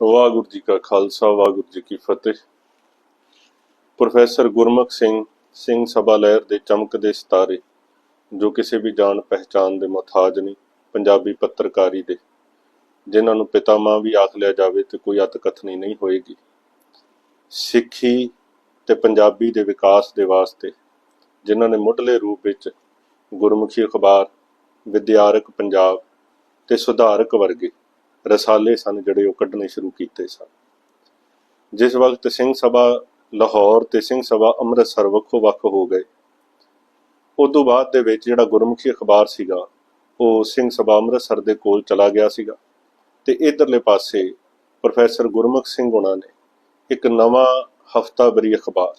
ਵਾਹਿਗੁਰੂ ਜੀ ਕਾ ਖਾਲਸਾ, ਵਾਹਿਗੁਰੂ ਜੀ ਕੀ ਫਤਿਹ। ਪ੍ਰੋਫੈਸਰ ਗੁਰਮੁਖ ਸਿੰਘ ਸਿੰਘ ਸਭਾ ਲਹਿਰ ਦੇ ਚਮਕਦੇ ਸਿਤਾਰੇ, ਜੋ ਕਿਸੇ ਵੀ ਜਾਣ ਪਹਿਚਾਨ ਦੇ ਮੁਹਤਾਜ ਨਹੀਂ ਪੰਜਾਬੀ ਪੱਤਰਕਾਰੀ ਦੇ, ਜਿਨ੍ਹਾਂ ਨੂੰ ਪਿਤਾਮਾ ਵੀ ਆਖ ਲਿਆ ਜਾਵੇ ਤੇ ਕੋਈ ਅਤਕਥਨੀ ਨਹੀਂ ਹੋਏਗੀ। ਸਿੱਖੀ ਤੇ ਪੰਜਾਬੀ ਦੇ ਵਿਕਾਸ ਦੇ ਵਾਸਤੇ, ਜਿਨ੍ਹਾਂ ਨੇ ਮੁੱਢਲੇ ਰੂਪ ਵਿੱਚ ਗੁਰਮੁਖੀ ਅਖਬਾਰ, ਵਿਦਿਆਰਕ ਪੰਜਾਬ ਤੇ ਸੁਧਾਰਕ ਵਰਗੇ ਰਸਾਲੇ ਸਨ ਜਿਹੜੇ ਉਹ ਕੱਢਣੇ ਸ਼ੁਰੂ ਕੀਤੇ ਸਨ। ਜਿਸ ਵਕਤ ਸਿੰਘ ਸਭਾ ਲਾਹੌਰ ਤੇ ਸਿੰਘ ਸਭਾ ਅੰਮ੍ਰਿਤਸਰ ਵੱਖੋ ਵੱਖ ਹੋ ਗਏ ਉਦੋਂ ਬਾਅਦ ਦੇ ਵਿੱਚ ਜਿਹੜਾ ਗੁਰਮੁਖੀ ਅਖਬਾਰ ਸੀਗਾ, ਉਹ ਸਿੰਘ ਸਭਾ ਅੰਮ੍ਰਿਤਸਰ ਦੇ ਕੋਲ ਚਲਾ ਗਿਆ ਸੀਗਾ ਤੇ ਇਧਰਲੇ ਪਾਸੇ ਪ੍ਰੋਫੈਸਰ ਗੁਰਮੁਖ ਸਿੰਘ ਹੁਣਾਂ ਨੇ ਇੱਕ ਨਵਾਂ ਹਫਤਾਵਰੀ ਅਖਬਾਰ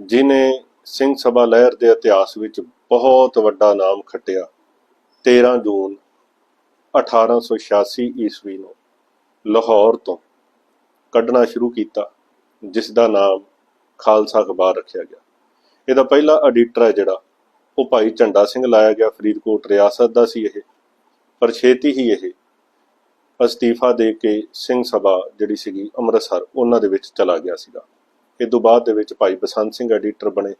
ਜਿਨੇ ਸਿੰਘ ਸਭਾ ਲਹਿਰ ਦੇ ਇਤਿਹਾਸ ਵਿੱਚ ਬਹੁਤ ਵੱਡਾ ਨਾਮ ਖੱਟਿਆ 13 ਜੂਨ 1886 ਈਸਵੀ ਨੂੰ ਲਾਹੌਰ ਤੋਂ ਕੱਢਣਾ ਸ਼ੁਰੂ ਕੀਤਾ, ਜਿਸ ਦਾ ਨਾਮ ਖਾਲਸਾ ਅਖਬਾਰ ਰੱਖਿਆ ਗਿਆ। ਇਹਦਾ ਪਹਿਲਾ ਐਡੀਟਰ ਹੈ ਜਿਹੜਾ, ਉਹ ਭਾਈ ਝੰਡਾ ਸਿੰਘ ਲਾਇਆ ਗਿਆ, ਫਰੀਦਕੋਟ ਰਿਆਸਤ ਦਾ ਸੀ ਇਹ, ਪਰ ਛੇਤੀ ਹੀ ਇਹ ਅਸਤੀਫਾ ਦੇ ਕੇ ਸਿੰਘ ਸਭਾ ਜਿਹੜੀ ਸੀਗੀ ਅੰਮ੍ਰਿਤਸਰ, ਉਹਨਾਂ ਦੇ ਵਿੱਚ ਚਲਾ ਗਿਆ ਸੀਗਾ। ਇਹ ਤੋਂ ਬਾਅਦ ਦੇ ਵਿੱਚ ਭਾਈ ਬਸੰਤ ਸਿੰਘ ਐਡੀਟਰ ਬਣੇ,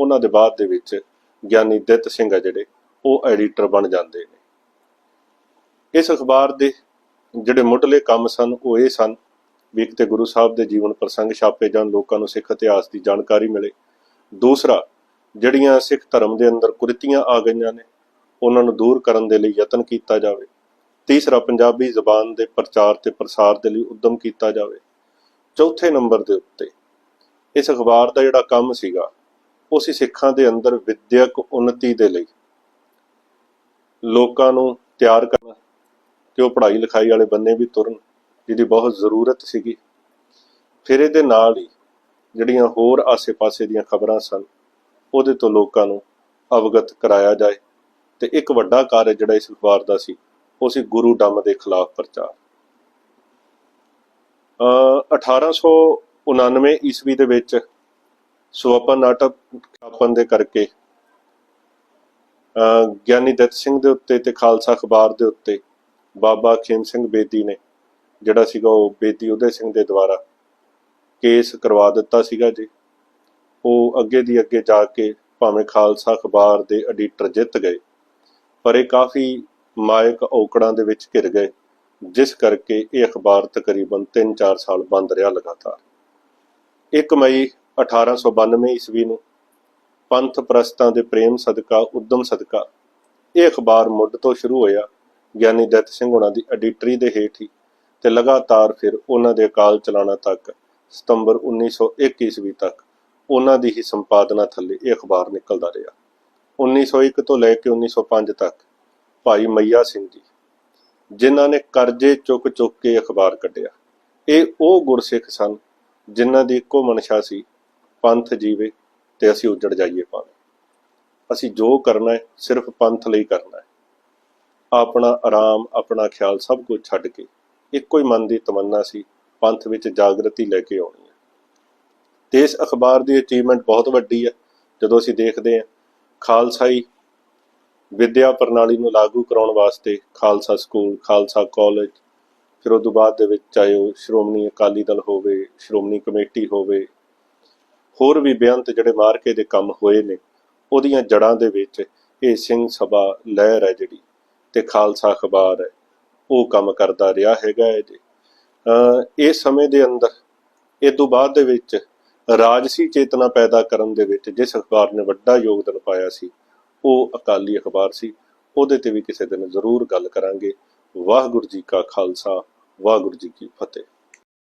ਉਹਨਾਂ ਦੇ ਬਾਅਦ ਦੇ ਵਿੱਚ ਗਿਆਨੀ ਦਿੱਤ ਸਿੰਘ ਆ ਜਿਹੜੇ, ਉਹ ਐਡੀਟਰ ਬਣ ਜਾਂਦੇ ਨੇ। ਇਸ ਅਖਬਾਰ ਦੇ ਜਿਹੜੇ ਮੁੱਢਲੇ ਕੰਮ ਸਨ, ਉਹ ਇਹ ਸਨ ਵੀ ਇੱਕ ਤੇ ਗੁਰੂ ਸਾਹਿਬ ਦੇ ਜੀਵਨ ਪ੍ਰਸੰਗ ਛਾਪੇ ਜਾਣ, ਲੋਕਾਂ ਨੂੰ ਸਿੱਖ ਇਤਿਹਾਸ ਦੀ ਜਾਣਕਾਰੀ ਮਿਲੇ। ਦੂਸਰਾ, ਜਿਹੜੀਆਂ ਸਿੱਖ ਧਰਮ ਦੇ ਅੰਦਰ ਕੁਰੀਤੀਆਂ ਆ ਗਈਆਂ ਨੇ, ਉਹਨਾਂ ਨੂੰ ਦੂਰ ਕਰਨ ਦੇ ਲਈ ਯਤਨ ਕੀਤਾ ਜਾਵੇ। ਤੀਸਰਾ, ਪੰਜਾਬੀ ਜ਼ਬਾਨ ਦੇ ਪ੍ਰਚਾਰ ਤੇ ਪ੍ਰਸਾਰ ਦੇ ਲਈ ਉਦਮ ਕੀਤਾ ਜਾਵੇ। ਚੌਥੇ ਨੰਬਰ ਦੇ ਉੱਤੇ, ਇਸ ਅਖਬਾਰ ਦਾ ਜਿਹੜਾ ਕੰਮ ਸੀਗਾ ਉਹ ਸੀ ਸਿੱਖਾਂ ਦੇ ਅੰਦਰ ਵਿਦਿਅਕ ਉન્નਤੀ ਦੇ ਲਈ ਲੋਕਾਂ ਨੂੰ ਤਿਆਰ ਕਿ ਉਹ ਪੜ੍ਹਾਈ ਲਿਖਾਈ ਵਾਲੇ ਬੰਨੇ ਵੀ ਤੁਰਨ, ਜਿਹਦੀ ਬਹੁਤ ਜ਼ਰੂਰਤ ਸੀਗੀ। ਫਿਰ ਇਹਦੇ ਨਾਲ ਹੀ ਜਿਹੜੀਆਂ ਹੋਰ ਆਸੇ-ਪਾਸੇ ਦੀਆਂ ਖਬਰਾਂ ਸਨ, ਉਹਦੇ ਤੋਂ ਲੋਕਾਂ ਨੂੰ ਅਵਗਤ ਕਰਾਇਆ ਜਾਏ ਤੇ ਇੱਕ ਵੱਡਾ ਕਾਰਜ ਜਿਹੜਾ ਇਸ ਅਖਬਾਰ ਦਾ ਸੀ, ਉਹ ਸੀ ਗੁਰੂ ਡੰਮ ਦੇ ਖਿਲਾਫ ਪ੍ਰਚਾਰ। ਅ 1899 ਈਸਵੀ ਦੇ ਵਿੱਚ ਸੁਵਪਨ ਨਾਟਕ ਛਾਪਣ ਦੇ ਕਰਕੇ ਅ ਗਿਆਨੀ ਦਿੱਤ ਸਿੰਘ ਦੇ ਉੱਤੇ ਤੇ ਖਾਲਸਾ ਅਖਬਾਰ ਦੇ ਉੱਤੇ ਬਾਬਾ ਖੇਮ ਸਿੰਘ ਬੇਦੀ ਨੇ, ਜਿਹੜਾ ਸੀਗਾ ਉਹ ਬੇਦੀ ਉਦੇ ਸਿੰਘ ਦੇ ਦੁਆਰਾ ਕੇਸ ਕਰਵਾ ਦਿੱਤਾ ਸੀਗਾ ਜੀ। ਉਹ ਅੱਗੇ ਦੀ ਅੱਗੇ ਜਾ ਕੇ ਭਾਵੇਂ ਖਾਲਸਾ ਅਖਬਾਰ ਦੇ ਐਡੀਟਰ ਜਿੱਤ ਗਏ, ਪਰ ਇਹ ਕਾਫੀ ਮਾਇਕ ਔਕੜਾਂ ਦੇ ਵਿੱਚ ਘਿਰ ਗਏ, ਜਿਸ ਕਰਕੇ ਇਹ ਅਖਬਾਰ ਤਕਰੀਬਨ 3-4 ਸਾਲ ਬੰਦ ਰਿਹਾ ਲਗਾਤਾਰ। 1 ਮਈ 1892 ਈਸਵੀ ਨੂੰ ਪੰਥ ਪ੍ਰਸਤਾਂ ਦੇ ਪ੍ਰੇਮ ਸਦਕਾ, ਉਦਮ ਸਦਕਾ ਇਹ ਅਖਬਾਰ ਮੁੱਢ ਤੋਂ ਸ਼ੁਰੂ ਹੋਇਆ ਗਿਆਨੀ ਦਿੱਤ ਸਿੰਘ ਹੁਣਾਂ ਦੀ ਐਡੀਟਰੀ ਦੇ ਹੇਠ ਹੀ ਤੇ ਲਗਾਤਾਰ ਫਿਰ ਉਹਨਾਂ ਦੇ ਅਕਾਲ ਚਲਾਣਾ ਤੱਕ ਸਤੰਬਰ 1901 ਈਸਵੀ ਤੱਕ ਉਹਨਾਂ ਦੀ ਹੀ ਸੰਪਾਦਨਾ ਥੱਲੇ ਇਹ ਅਖਬਾਰ ਨਿਕਲਦਾ ਰਿਹਾ। 1901 ਤੋਂ ਲੈ ਕੇ 1905 ਤੱਕ ਭਾਈ ਮਈਆ ਸਿੰਘ ਜੀ, ਜਿਨ੍ਹਾਂ ਨੇ ਕਰਜ਼ੇ ਚੁੱਕ ਚੁੱਕ ਕੇ ਅਖਬਾਰ ਕੱਢਿਆ। ਇਹ ਉਹ ਗੁਰਸਿੱਖ ਸਨ ਜਿਨ੍ਹਾਂ ਦੀ ਇੱਕੋ ਮਨਸ਼ਾ ਸੀ, ਪੰਥ ਜੀਵੇ ਤੇ ਅਸੀਂ ਉੱਜੜ ਜਾਈਏ ਭਾਵੇਂ। ਅਸੀਂ ਜੋ ਕਰਨਾ ਹੈ ਸਿਰਫ ਪੰਥ ਲਈ ਕਰਨਾ ਹੈ। ਆਪਣਾ ਆਰਾਮ, ਆਪਣਾ ਖਿਆਲ ਸਭ ਕੁਝ ਛੱਡ ਕੇ ਇੱਕੋ ਹੀ ਮਨ ਦੀ ਤਮੰਨਾ ਸੀ, ਪੰਥ ਵਿੱਚ ਜਾਗਰਤੀ ਲੈ ਕੇ ਆਉਣੀ ਹੈ। ਤੇ ਇਸ ਅਖਬਾਰ ਦੀ ਅਚੀਵਮੈਂਟ ਬਹੁਤ ਵੱਡੀ ਹੈ। ਜਦੋਂ ਅਸੀਂ ਦੇਖਦੇ ਹਾਂ ਖਾਲਸਾਈ ਵਿਦਿਆ ਪ੍ਰਣਾਲੀ ਨੂੰ ਲਾਗੂ ਕਰਾਉਣ ਵਾਸਤੇ ਖਾਲਸਾ ਸਕੂਲ, ਖਾਲਸਾ ਕਾਲਜ ਫਿਰ ਉਸ ਤੋਂ ਬਾਅਦ ਦੇ ਵਿੱਚ ਚਾਹੇ ਉਹ ਸ਼੍ਰੋਮਣੀ ਅਕਾਲੀ ਦਲ ਹੋਵੇ, ਸ਼੍ਰੋਮਣੀ ਕਮੇਟੀ ਹੋਵੇ, ਹੋਰ ਵੀ ਬੇਅੰਤ ਜਿਹੜੇ ਮਾਰਕੇ ਦੇ ਕੰਮ ਹੋਏ ਨੇ, ਉਹਦੀਆਂ ਜੜਾਂ ਦੇ ਵਿੱਚ ਇਹ ਸਿੰਘ ਸਭਾ ਲਹਿਰ ਹੈ ਜਿਹੜੀ। ਤੇ ਖਾਲਸਾ ਅਖਬਾਰ ਹੈ। ਉਹ ਕੰਮ ਕਰਦਾ ਰਿਹਾ ਹੈਗਾ ਹੈ ਜੀ ਅ ਇਸ ਸਮੇਂ ਦੇ ਅੰਦਰ, ਇਹ ਤੋਂ ਬਾਅਦ ਦੇ ਵਿੱਚ ਰਾਜਸੀ ਚੇਤਨਾ ਪੈਦਾ ਕਰਨ ਦੇ ਵਿੱਚ ਜਿਸ ਅਖਬਾਰ ਨੇ ਵੱਡਾ ਯੋਗਦਾਨ ਪਾਇਆ ਸੀ, ਉਹ ਅਕਾਲੀ ਅਖਬਾਰ ਸੀ। ਉਹਦੇ ਤੇ ਵੀ ਕਿਸੇ ਦਿਨ ਜ਼ਰੂਰ ਗੱਲ ਕਰਾਂਗੇ। ਵਾਹਿਗੁਰੂ ਜੀ ਕਾ ਖਾਲਸਾ, ਵਾਹਿਗੁਰੂ ਜੀ ਕੀ ਫਤਿਹ।